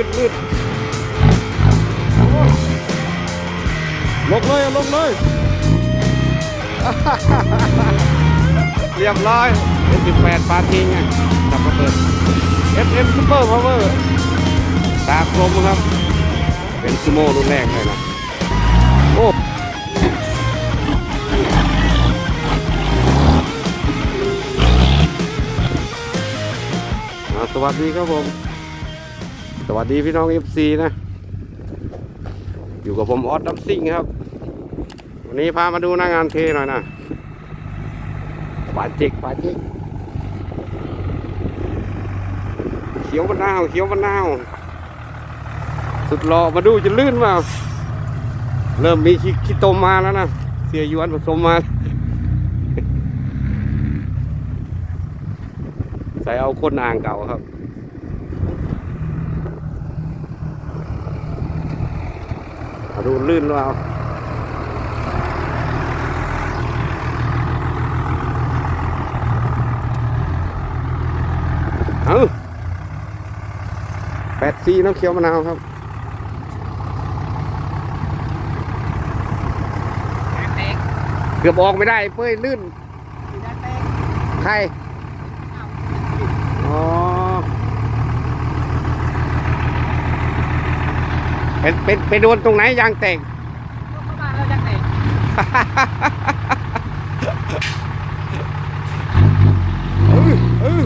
ลื่นลื่นโอ้ลงเลยลงเลยเรียบร้อย S18 ปดปาทิ้งไงจับระเบิด SM Super Power ตากลมครับ เป็นซูโม่รุ่นแรกเลยนะโอ้สวัสดีครับผม สวัสดีพี่น้อง FC นะ อยู่กับผมออสดับซิงครับ วันนี้พามาดูหน้างานเทหน่อยนะปาจิกปาจิกเขียวมะนาวเขียวมะนาว สุดหล่อมาดูจะลื่นเปล่าเริ่มมีขี้ขี้ตมมาแล้วนะ เสียยวนผสมมา ใส่เอาคนอ่างเก่าครับ มาดูลื่นเราเอาแปดซีน้ำเขียวมะนาวครับเกือบออกไม่ได้เป้ยลื่น ใคร อ๋อ เป็นเป็นไปโดนตรงไหนยางแตกเข้ามาแล้วจะเต็กเออเออ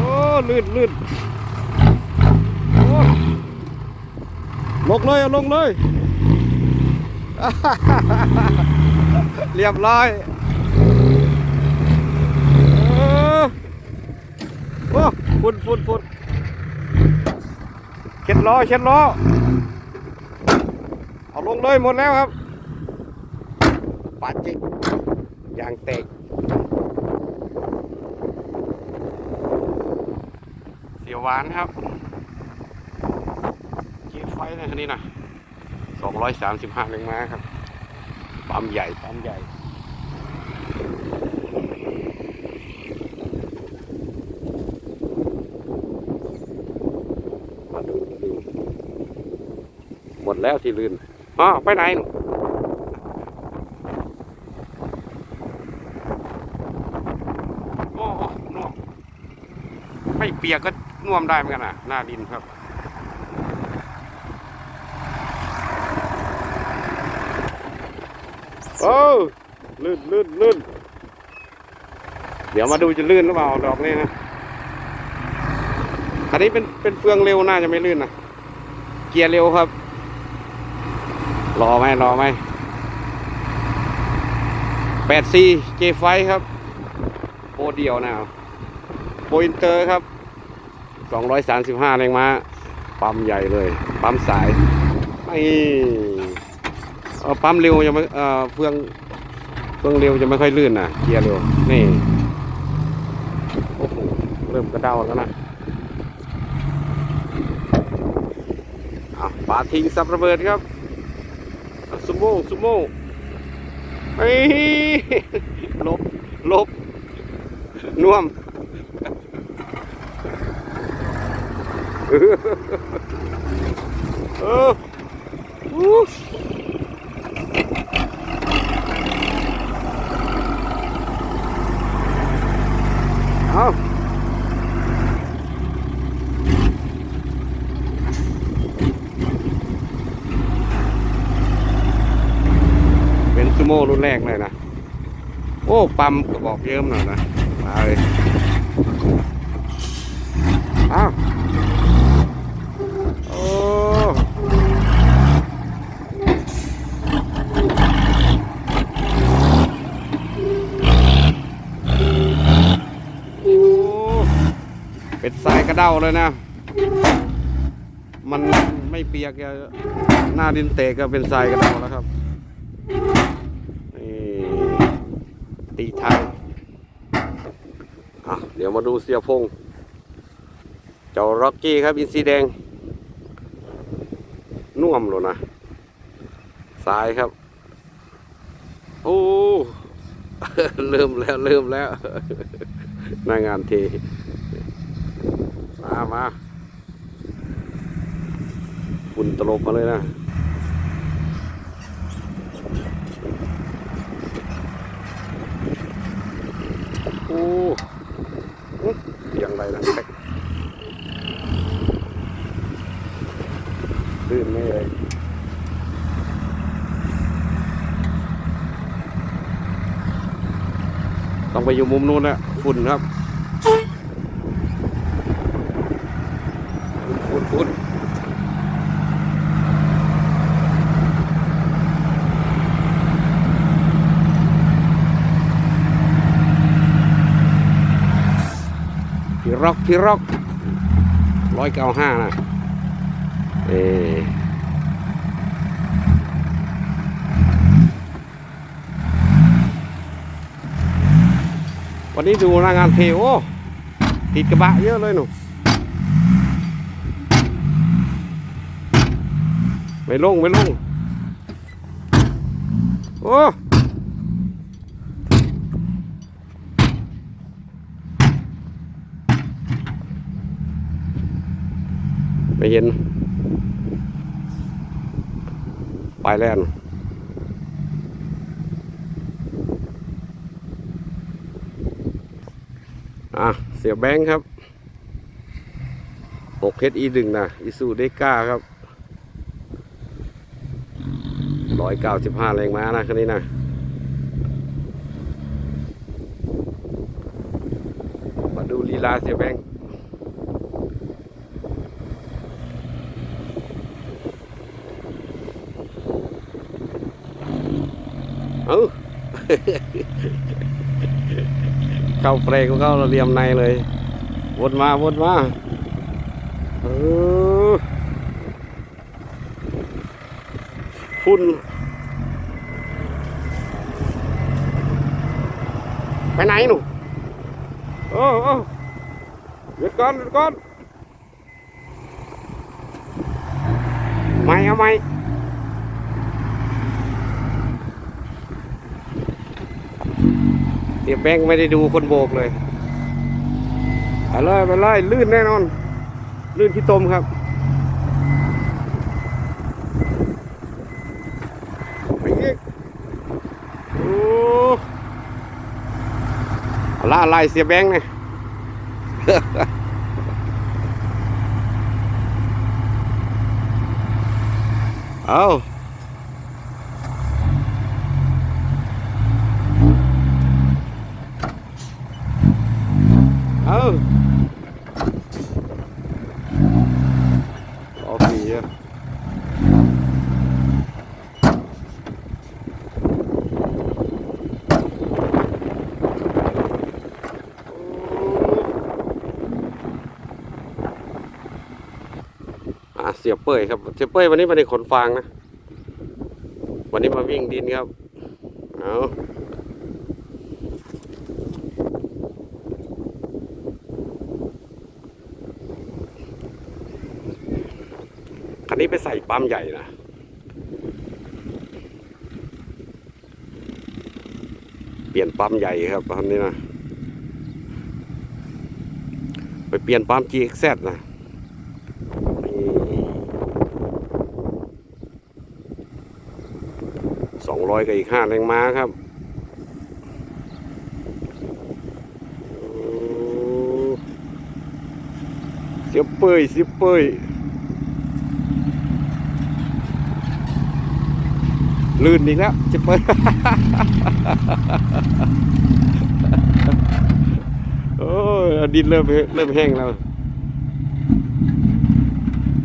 โอ้ลื่นลื่นโอ้ลงเลยเอาลงเลยเรียบร้อยเออโอ้ฝุ่นฝุ่นฝุ่นเช็ดล้อเช็ดล้อ เอาลงเลยหมดแล้วครับปาจิกยางแตกเสียวหวานครับเกียร์ไฟนะคันนี้นะสองร้อยสามสิบห้าแรงม้าครับปั๊มใหญ่ปั๊มใหญ่มาดูมาดูหมดแล้วที่ลื่น อ๋อไปไหนหนูโอ้โอ้น่วมไม่เปียกก็น่วมได้เหมือนกันนะหน้าดินครับโอ้ลื่นลื่นลื่นเดี๋ยวมาดูจะลื่นหรือเปล่าดอกนี้นะคันนี้เป็นเป็นเฟืองเร็วน่าจะไม่ลื่นนะเกียร์เร็วครับ รอไหมรอไหมแปดซีเจไฟครับโปเดียวนะครับโปอินเตอร์ครับสองร้อยสามสิบห้าแรงม้าปั๊มใหญ่เลย ปั๊มสายไม่เอ่อปั๊มเร็วจะไม่เอ่อเฟืองเฟืองเร็วจะไม่ค่อยลื่นนะเกียร์เร็ว นี่โอ้โหเริ่มกระเด้าแล้วนะอะปาทิ้งซับระเบิดครับ ซูโม่ซูโม่ไอ้ลบลบน่วมเอออู้ เอาเป็นซูโม่รุ่น แรกเลยนะ โอ้ปั๊มกระบอกเยิ้มหน่อยนะมาเลยอ้าวโอ้โอ้เป็นทรายกระเด้าเลยนะ มันไม่เปียกอะหน้าดินเตะก็เป็นทรายกระเด้าแล้วครับ ตีทางเดี๋ยวมาดูเสียพงเจ้าร็อกกี้ครับ อินซีแดง น่วมเลยนะสายครับ โอ้ เริ่มแล้วเริ่มแล้วหน้างานเท มามาฝุ่นตลบมาเลยนะ โอ้อุ๊ยเสียงอะไรนะแป๊กลื่นไหม่เลยต้องไปอยู่มุมนู้นนะฝุ่นครับ ฝุ่นฝุ่นพี่ ร็อกพี่ร็อกร้อยเก้าห้านะเอวันนี้ดูหน้างานเพลโอติดกระบะเยอะเลยหนูไม่ลง ไม่ลง โอ้ ไม่เห็นไปแล้วนะอะ เสียแบงค์ครับ6 HE ดึงนะอิซูเดก้าครับร้อยเก้าสิบห้าแรงม้านะคันนี้นะมาดูลีลาเสียแบงค์ เอ้าเข้าเฟรกของเข้าราเรียมในเลยวนมาวนมาเออฝุ่นไปไหนหนูโอ้โอ้หยุดก่อนหยุดก่อนไม่เอาไม่ สียแบงค์ไม่ได้ดูคนโบกเลยไปเลยไปเลยลื่นแน่นอน ลื่นที่ตมครับไปอีกโอ้เอาละอะไรเสียแบงค์เนี่ยเอาเอาโอเคอะ อะเสียเป้ยครับเสียเป้ยวันนี้มาในขนฟางนะ วันนี้มาวิ่งดินครับเอาคันนี้ไปใส่ปั๊มใหญ่นะเปลี่ยนปั๊มใหญ่ครับคันนี้นะไปเปลี่ยนปั๊ม GXZ นะ สอง ร้อยกับอีกห้าแรงม้าครับเสียเปยเสียเปยลื่นอีกแล้วเสียเปยโอ้ยดินเริ่มเริ่มแห้งแล้ว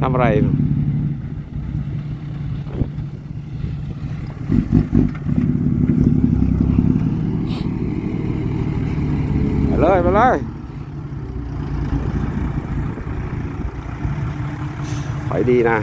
ทำอะไร ไปเลยไปเลยไปดีนะ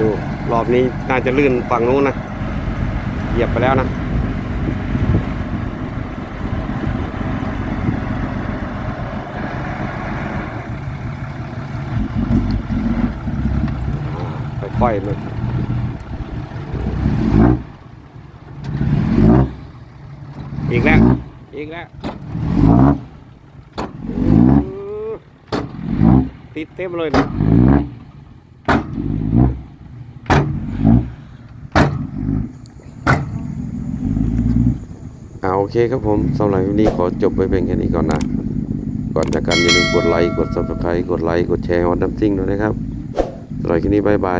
ดูรอบนี้น่าจะลื่นฝั่งนู้นนะ เหยียบไปแล้วนะ ค่อยเลยอีกแล้ว อีกแล้ว ติดเต็มเลยนะเอาโอเคครับผมสำหรับวันนี้ขอจบไปเป็นแค่นี้ก่อนนะ ก่อนจากกันอย่าลืมกดไลค์ กด subscribe กดไลค์ กดแชร์ฮอตน้ำซิ่งด้วยนะครับสำหรับคลิปนี้บายบาย